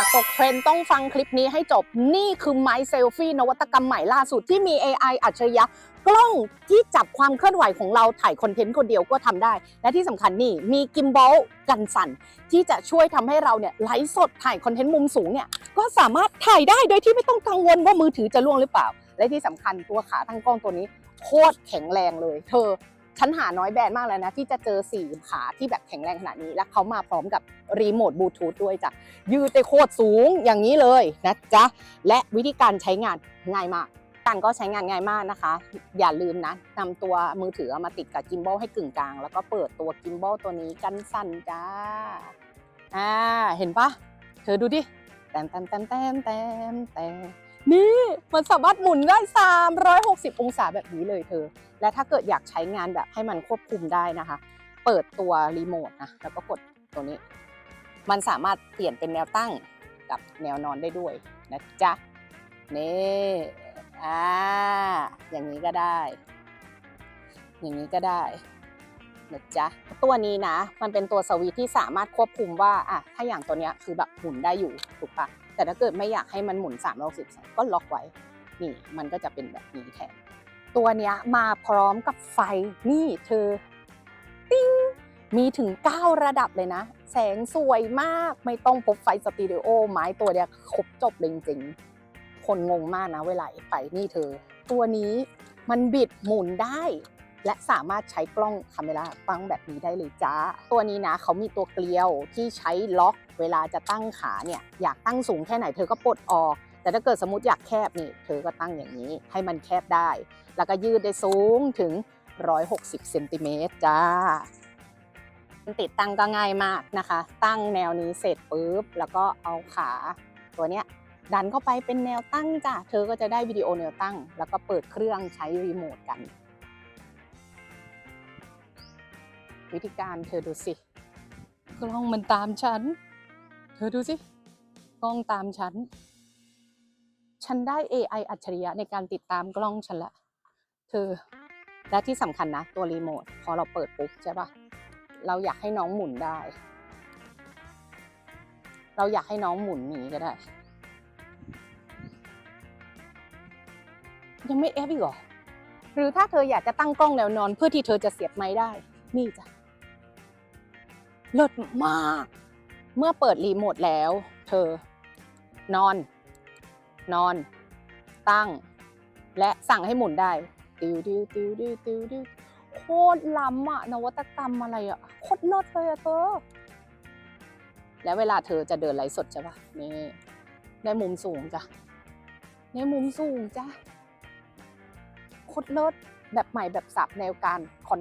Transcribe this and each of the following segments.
ากตกเทรนด์ต้องฟังคลิปนี้ให้จบนี่คือไม้เซลฟี่นวัตกรรมใหม่ล่าสุดที่มี AI อัจฉริยะกล้องที่จับความเคลื่อนไหวของเราถ่ายคอนเทนต์คนเดียวก็ทำได้ และที่สำคัญนี่มีกิมบอลกันสั่น ที่จะช่วยทำให้เราเนี่ยไลฟ์สดถ่ายคอนเทนต์มุมสูงเนี่ยก็สามารถถ่ายได้โดยที่ไม่ต้องกังวลว่ามือถือจะล่วงหรือเปล่า และที่สำคัญตัวขาตั้งกล้องตัวนี้โคตรแข็งแรงเลย เธอ ฉันหาน้อยแบรนด์มากเลยนะ ที่จะเจอสี่ขาที่แบบแข็งแรงขนาดนี้ และเขามาพร้อมกับรีโมทบลูทูธด้วยจ้ะยืดได้โคตรสูงอย่างนี้เลยนะจ๊ะและวิธีการใช้งานง่ายมากการก็ใช้งานง่ายมากนะคะ อย่าลืมนะนำตัวมือถือมาติดกับกิมบอลให้กึ่งกลาง แล้วก็เปิดตัวกิมบอลตัวนี้กันสั่นจ้าอ่าเห็นปะเธอดูดิแต้มแต้มแต้มแต้มแตมแตม นี่มันสามารถหมุนได้ 360 องศาแบบนี้เลยเธอ และถ้าเกิดอยากใช้งานแบบให้มันควบคุมได้นะคะ เปิดตัวรีโมทนะแล้วก็กดตัวนี้ มันสามารถเปลี่ยนเป็นแนวตั้งกับแนวนอนได้ด้วยนะจ๊ะนี่อ่าอย่างนี้ก็ได้ อย่างนี้ก็ได้นะจ๊ะตัวนี้นะ มันเป็นตัวสวิตที่สามารถควบคุมว่าอะถ้าอย่างตัวเนี้ยคือแบบหมุนได้อยู่ถูกปะ แต่ถ้าเกิดไม่อยากให้มันหมุน3 6 0ก็ล็อกไว้ นี่มันก็จะเป็นแบบนี้แทน ตัวเนี้ยมาพร้อมกับไฟนี่เธอ ติ้งมีถึง 9 ระดับเลยนะ แสงสวยมากไม่ต้องพกไฟสตูดิโอ ไม้ตัวเนี้ยครบจบเลยจริงๆคนงงมากนะเวลาไฟนี่เธอ ตัวนี้มันบิดหมุนได้ และสามารถใช้กล้องคาเมราตั้งแบบนี้ได้เลยจ้า ตัวนี้นะเขามีตัวเกลียวที่ใช้ล็อก เวลาจะตั้งขาเนี่ยอยากตั้งสูงแค่ไหนเธอก็ปลดออก แต่ถ้าเกิดสมมติอยากแคบนี่เธอก็ตั้งอย่างนี้ ให้มันแคบได้ แล้วก็ยืดได้สูงถึง 160เซนติเมตรจ้าติดตั้งก็ง่ายมากนะคะ ตั้งแนวนี้เสร็จปุ๊บแล้วก็เอาขาตัวเนี้ยดันเข้าไปเป็นแนวตั้งจ้ะ เธอก็จะได้วิดีโอแนวตั้ง แล้วก็เปิดเครื่องใช้รีโมทกัน วิธีการเธอดูสิกล้องมันตามฉัน เธอดูสิกล้องตามฉัน ฉันได้ AI อัจฉริยะในการติดตามกล้องฉันละเธอและที่สำคัญนะ ตัวรีโมทพอเราเปิดปุ๊บใช่ปะเราอยากให้น้องหมุนได้ เราอยากให้น้องหมุนหนีก็ได้ ยังไม่เอฟอีกหรอหรือถ้าเธออยากจะตั้งกล้องแนวนอนเพื่อที่เธอจะเสียบไม้ได้ นี่จ้ะ เลิศมาก เมื่อเปิดรีโมทแล้ว เธอ นอน นอน ตั้ง และสั่งให้หมุนได้ ติวติวติวติวติวติวโคตรล้ำอะนวัตกรรมอะไรอะโคตรเลิศเลยอะเธอ แล้วเวลาเธอจะเดินไลฟ์สดใช่ปะนี่ได้มุมสูงจ้ะได้มุมสูงจ้ะโคตรเลิศแบบใหม่แบบสับแนวการคอน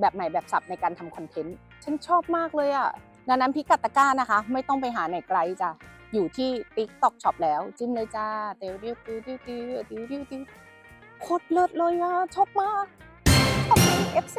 แบบใหม่แบบสับในการทำคอนเทนต์ ฉันชอบมากเลยอะดังนั้นพิกัดตะกร้านะคะ ไม่ต้องไปหาไหนไกลจ้ะอยู่ที่ TikTok Shop แล้วจิ้มเลยจ้าเตียวดิวดิวดิวดิวดิวดิวติ้วโคตรเลิศเลยอะชอบมากขอบคุณ FC